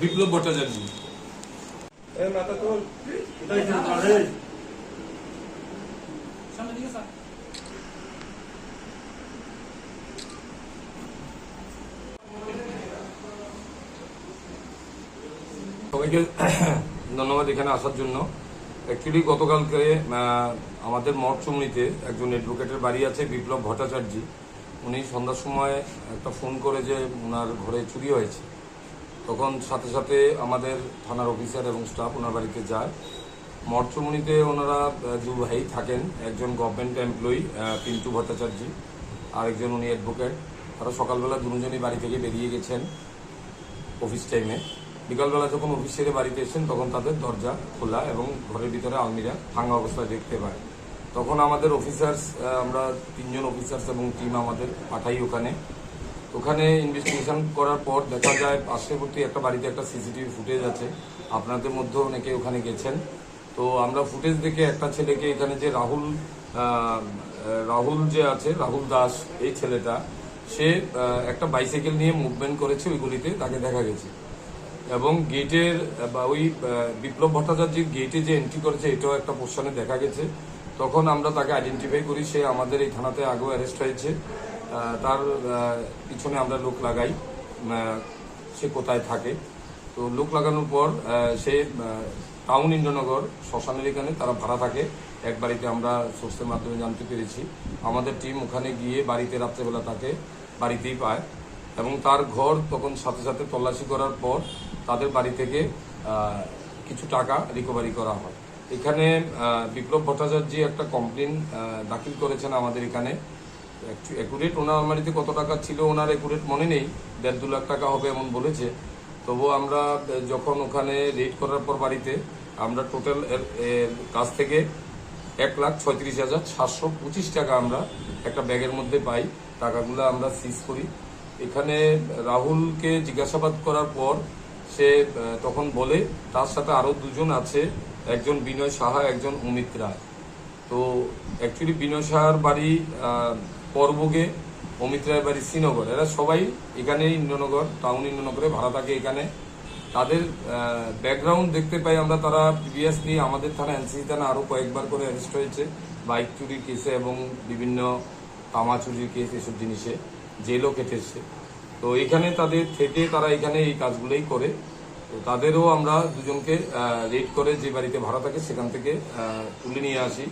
বিপ্লব ভট্টাচার্য। সবাইকে ধন্যবাদ এখানে আসার জন্য। অ্যাকচুয়ালি গতকালকে আমাদের মঠচুমনিতে একজন অ্যাডভোকেটের বাড়ি আছে বিপ্লব ভট্টাচার্য। উনি সন্ধ্যার সময় একটা ফোন করে যে ওনার ঘরে চুরি হয়েছে। তখন সাথে সাথে আমাদের থানার অফিসার এবং স্টাফ ওনার বাড়িতে যায়। মঠচুমনিতে ওনারা দু ভাই থাকেন। একজন গভর্নমেন্ট এমপ্লয়ি পিন্টু ভট্টাচার্য আর একজন উনি অ্যাডভোকেট তারা সকালবেলা দুজনই বাড়ি থেকে বেরিয়ে গেছেন অফিস টাইমে বিকালবেলা যখন অফিস ছেড়ে বাড়িতে এসেছেন, তখন তাদের দরজা খোলা এবং ঘরের ভিতরে আলমিরা ভাঙা অবস্থায় দেখতে পায়। তখন আমাদের অফিসার্স আমরা তিনজন অফিসার্স এবং টিম আমাদের পাঠাই ওখানে। ওখানে ইনভেস্টিগেশন করার পর দেখা যায় পার্শ্ববর্তী একটা বাড়িতে একটা সিসিটিভি ফুটেজ আছে। আপনাদের মধ্যে অনেকে ওখানে গেছেন। তো আমরা ফুটেজ দেখে একটা ছেলেকে এখানে যে রাহুল রাহুল যে আছে, রাহুল দাস, এই ছেলেটা, সে একটা বাইসাইকেল নিয়ে মুভমেন্ট করেছে ওই গলিতে, তাকে দেখা গেছে। এবং গেটের বা ওই বিপ্লব ভট্টাচার্যের গেটে যে এন্ট্রি করেছে, এটাও একটা পোর্শনে দেখা গেছে। তখন আমরা তাকে আইডেন্টিফাই করি, সে আমাদের এই থানাতে আগেও অ্যারেস্ট হয়েছে। তার পিছনে আমরা লোক লাগাই সে কোথায় থাকে। তো লোক লাগানোর পর সে টাউন ইন্দ্রনগর, শ্মশানের এখানে তারা ভাড়া থাকে। এক বাড়িতে আমরা সোর্সের মাধ্যমে জানতে পেরেছি। আমাদের টিম ওখানে গিয়ে বাড়িতে রাত্রেবেলা তাকে বাড়িতেই পায় এবং তার ঘর তখন সাথে সাথে তল্লাশি করার পর তাদের বাড়ি থেকে কিছু টাকা রিকভারি করা হয়। এখানে বিপ্লব ভট্টাচার্য একটা কমপ্লেন দাখিল করেছেন আমাদের এখানে। একুরেট ওনার আলমারিতে কত টাকা ছিল ওনার একুরেট মনে নেই। দেড় দু লাখ টাকা হবে এমন বলেছে। তবু আমরা যখন ওখানে রেড করার পর বাড়িতে, আমরা টোটাল কাছ থেকে এক লাখ ছয়ত্রিশ হাজার সাতশো পঁচিশ টাকা আমরা একটা ব্যাগের মধ্যে পাই। টাকাগুলো আমরা সিজ করি। এখানে রাহুলকে জিজ্ঞাসাবাদ করার পর সে তখন বলে, তার সাথে আরও দুজন আছে একজন বিনয় সাহা, একজন অমিত রায়। তো অ্যাকচুয়ালি বিনয় সাহার বাড়ি পরবগে, অমিত রায়ের বাড়ি শ্রীনগর। এরা সবাই এখানে ইন্দ্রনগর টাউন ইন্দ্রনগরে, ভাড়া থাকে এখানে। তাদের ব্যাকগ্রাউন্ড দেখতে পাই আমরা তারা প্রিভিয়াসলি আমাদের থানা, এনসিসি থানা আরও কয়েকবার করে অ্যারেস্ট হয়েছে। বাইক চুরির কেসে এবং বিভিন্ন তামা চুরির কেস এসব জিনিসে। জেলও কেটেছে তো এখানে তাদের থেকে তারা এখানে এই কাজগুলোই করে। তো তাদেরও আমরা দুজনকে রেড করে যে বাড়িতে ভাড়া থাকে সেখান থেকে তুলে নিয়ে আসি।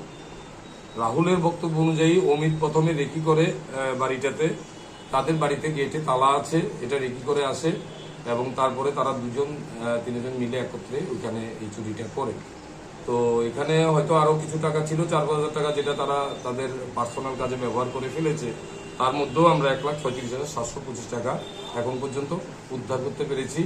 রাহুলের বক্তব্য অনুযায়ী অমিত প্রথমে রেকি করে বাড়িটাতে। তাদের বাড়িতে গেটে তালা আছে, এটা রেকি করে আসে এবং তারপরে তারা দুজন তিনজন মিলে একত্রে ওইখানে এই চুরিটা করে। তো এখানে হয়তো আরও কিছু টাকা ছিল, চার পাঁচ হাজার টাকা যেটা তারা তাদের পার্সোনাল কাজে ব্যবহার করে ফেলেছে, তার মধ্যেও আমরা এক লাখ ছয়ত্রিশ হাজার সাতশো পঁচিশ টাকা এখন পর্যন্ত উদ্ধার করতে পেরেছি।